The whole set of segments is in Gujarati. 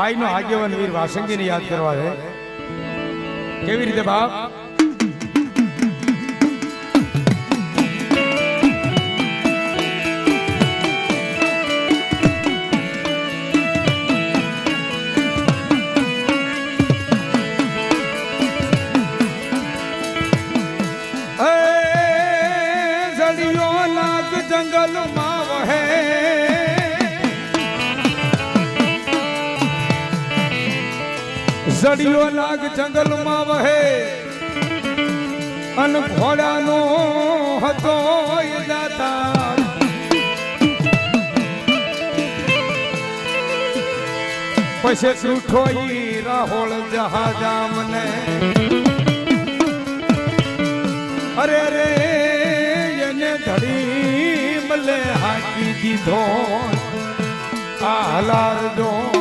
આઈનો આગેવાન વીર વાસંગીને યાદ કરવા છે. કેવી રીતે બાપ? જંગલમાં જડિયો નાગ જંગલમાં વહે. અન ઘોડાનો હતો દાતા. પછી સુઠોઈ રાહોળ જહાજા મને અરે રે, એને ધડી મલે હાકી દીધો. આ હલાર દો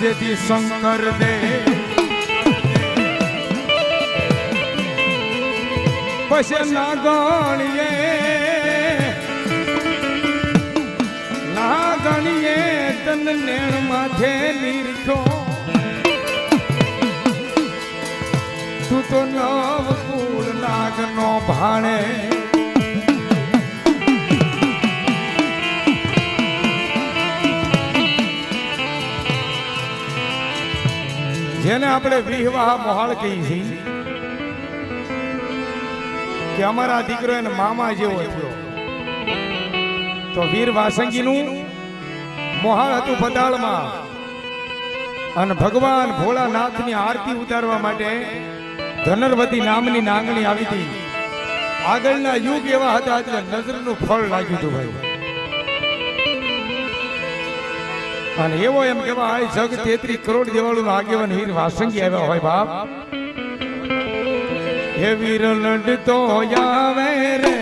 જેથી શંકર દે. પછી ના ગણીએ ના ગણીએ તન નેણ માથે નીરખો તું તો નવ કુળ નાગ ભાણે. આપણે વિવાહ મોહાળ કહીએ છીએ કે અમારા દીકરો એને મામા જેવો થયો. તો વીર વાસંગીનું મોહાળ હતું પતાળમાં અને ભગવાન ભોળાનાથની આરતી ઉતારવા માટે ધનરવતી નામની નાંગણી આવી હતી. આગળના યુગ એવા હતા એટલે નજરનું ફળ લાગ્યું હતું ભાઈ. અને એવો એમ કેવા આ જગ તેત્રી કરોડ દેવાળું આગેવાન વીર વાસંગી આવ્યા હોય બાપ. હે વીર લડતો આવે રે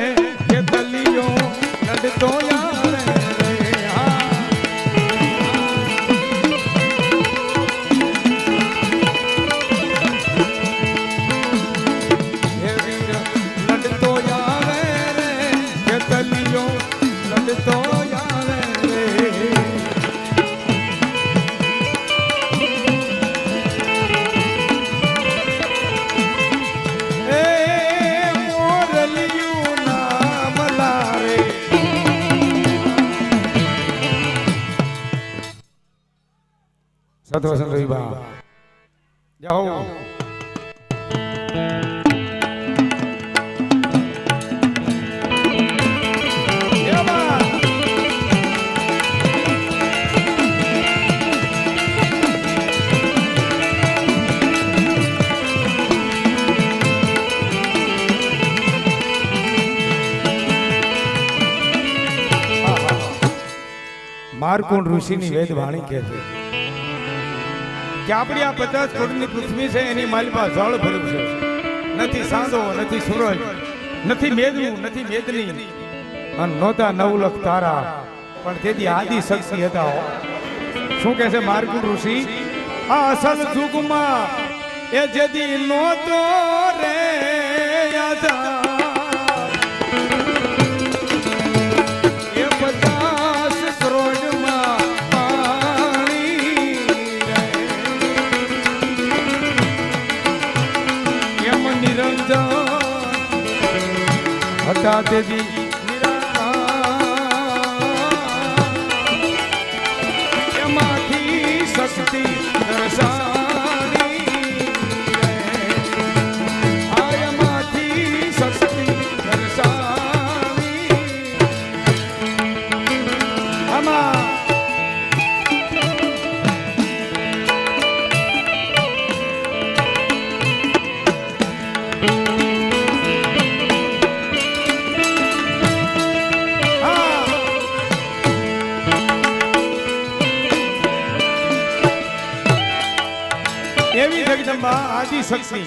સત વસંત વિભા જાઓ એ બા. મારકુંડ ઋષિની વેદ વાણી કહે છે કે આપણી આ પચાસ કરોડની પૃથ્વી છે, એની માલિપા જળ ભર્યું છે. નથી સાંધો, નથી સૂરજ, નથી મેદનું, નથી મેદની. અને નહોતા નવલખ તારા. પણ તેથી આદિ શક્તિ હતા શું કહે છે માર્ગુ ઋષિ? આ અસલ જુગમાં એ જેથી નહોતો. હતા એવી જગદંબા આદિ શક્તિ.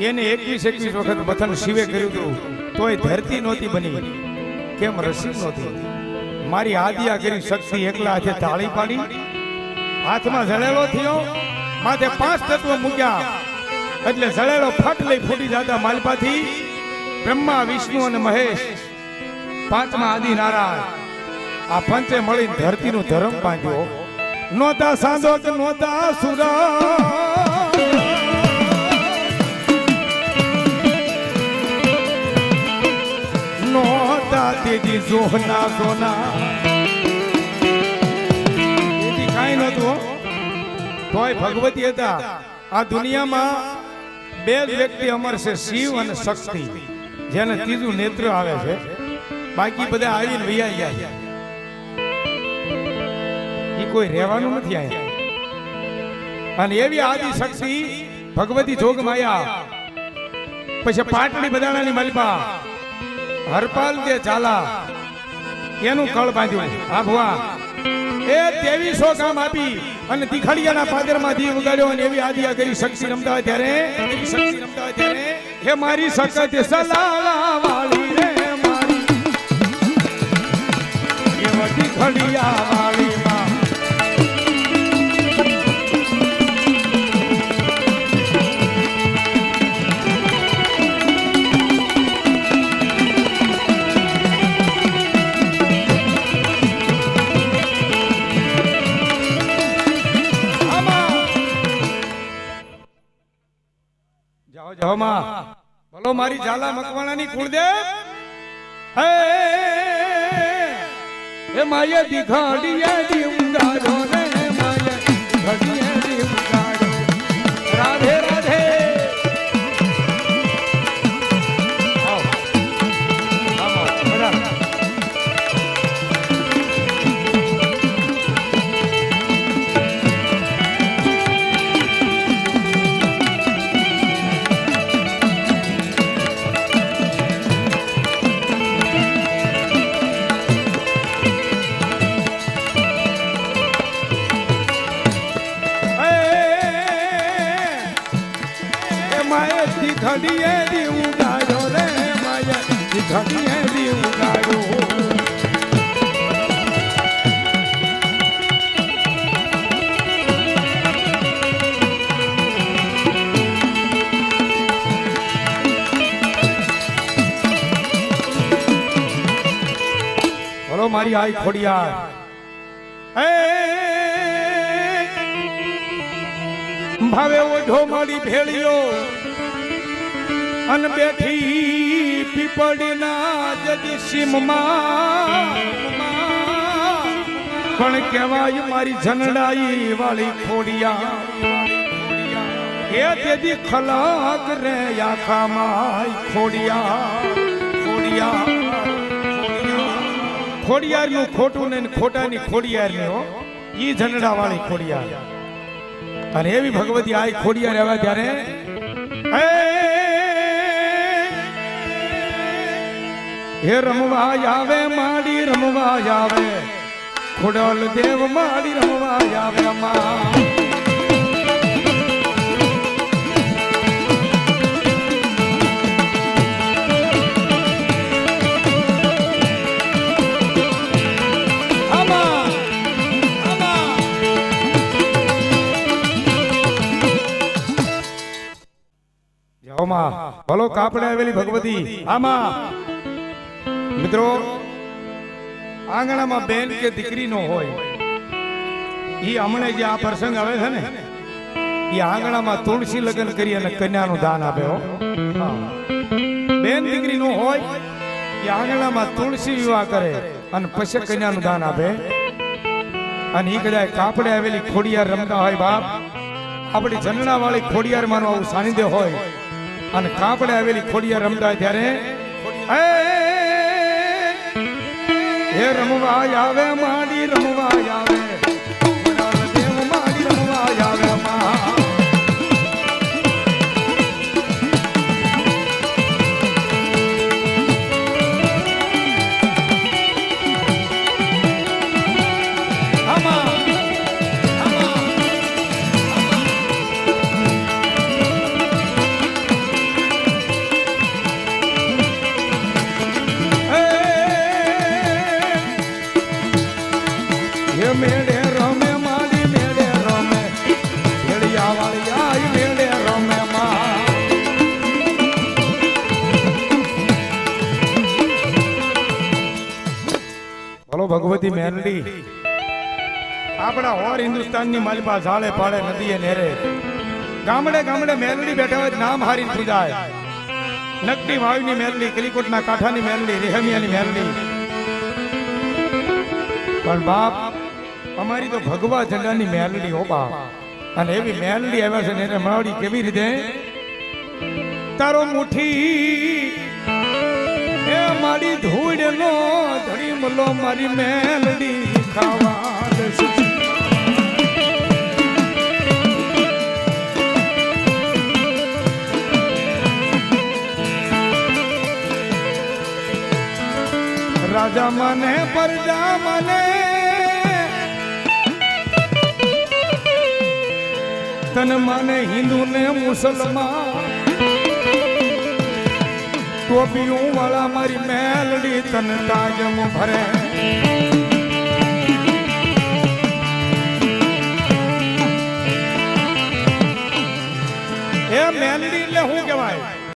એને એકવીસ એકવીસ વખત મથન શિવે કર્યું હતું, તોય ધરતી નહોતી બની. કેમ રસી નહોતી? મારી આદિયા કરી શક્તિ એકલા હાથે તાળી પાડી. હાથમાં જળેલો થયો, માથે પાંચ તત્વ મૂક્યા. એટલે જળેલો ફટ લઈ ફૂટી જતા માલપાથી બ્રહ્મા, વિષ્ણુ અને મહેશ પાંચમા આદિ નારાયણ. આ પંચે મળીને ધરતીનું ધર્મ બાંધ્યો. નોતા સાંધો નોતા સુરા નોતા સોના. સોના તેજી કાંઈ નહોતું તોય ભગવતી હતા. આ દુનિયામાં બે વ્યક્તિ અમર છે, શિવ અને શક્તિ, જેને ત્રીજું નેત્ર આવે છે. બાકી બધા આવીને વૈયા જાય એ કોઈ રહેવાનું નથી અહીંયા. અને એવી આદિ શક્તિ ભગવતી જોગ માયા પછી પાટડી બદાણાની મલબા. હરપાલ દે ચાલા એનું કળ બાંધ્યું. આભવા એ તેવીસો કામ આપી અને તિખડિયાના પાદરમાં દી ઉગાડ્યો અને એવી આદિયા કરી શક્તિ રમતા ત્યારે શક્તિ રમતા ત્યારે, હે મારી સકત સલાળા વાળી રે મારી. વાળી. બોલો મારી ઝાલા મકવાણાની કુળદેવ? હે એ માયે દીઘાડીએ દી ઉંગાડો રે માયા દીઘાડીએ મારી આઈ ખોડિયા ભાવે ઓઢો મારી ભેળીઓ, અન બેઠી પીપળીના જજી સીમમાં. પણ કહેવાય મારી જનડાઈ વાળી ખોડિયા. એ તેદી ખલાક રે આખામાં ખોડિયા ખોડિયા. ખોડિયાર નું ખોટું ને ખોટાની ખોડિયાર ને હો ઈ જનડા વાળી ખોડિયાર અને એવી ભગવતી આ ખોડિયાર આવ્યા ત્યારે હે રમવા આવે માડી રમવા આવે ખોડલ દેવ માડી રમવા આવે માં ભલો કાપડે આવેલી ભગવતી. આમાં મિત્રો આંગણામાં બેન કે દીકરી નો હોય એ હમણે જે આ પ્રસંગ આવે છે ને એ આંગણામાં તુલસી લગ્ન કરી અને કન્યાનું દાન આપે હો. બેન દીકરી નો હોય એ આંગણામાં તુલસી વિવાહ કરે અને પછી કન્યાનું દાન આપે. અને એ કદાચ કાપડે આવેલી ખોડિયાર રમતા હોય બાપ આપણી જનના વાળી ખોડિયાર માનું આવું સાનિધ્ય હોય અને કાપડે આવેલી ખોડિયા રમતા ત્યારે હે રમવા આવે માડી રમવા આવે. ભગવતી મેરડી. આપણા ઓર હિન્દુસ્તાનની માલિપા ઝાડે પાડે નદીએ નેરે. ગામડે ગામડે મેલડી બેઠા હોય નામ હારી પૂજાય. નકટી વાયુની મેરડી, કલીકોટના કાંઠાની મેરડી, રેહમિયાની મેરડી. પણ બાપ, અમારી તો ભગવા ઝંડાની મેરડી હો બાપ. અને એવી મેરડી આવ્યા છે ને એને મળાવડી કેવી રીતે? તારો મુઠ્ઠી એ મારી ધૂળ નો ધડી મલો મારી મેલડી ખાવા દે. રાજા મને, પરજા મને, તન મને હિન્દુ ને મુસલમાન ટોપીયું વાળા મારી મેલડી તન તાજમ ભરે.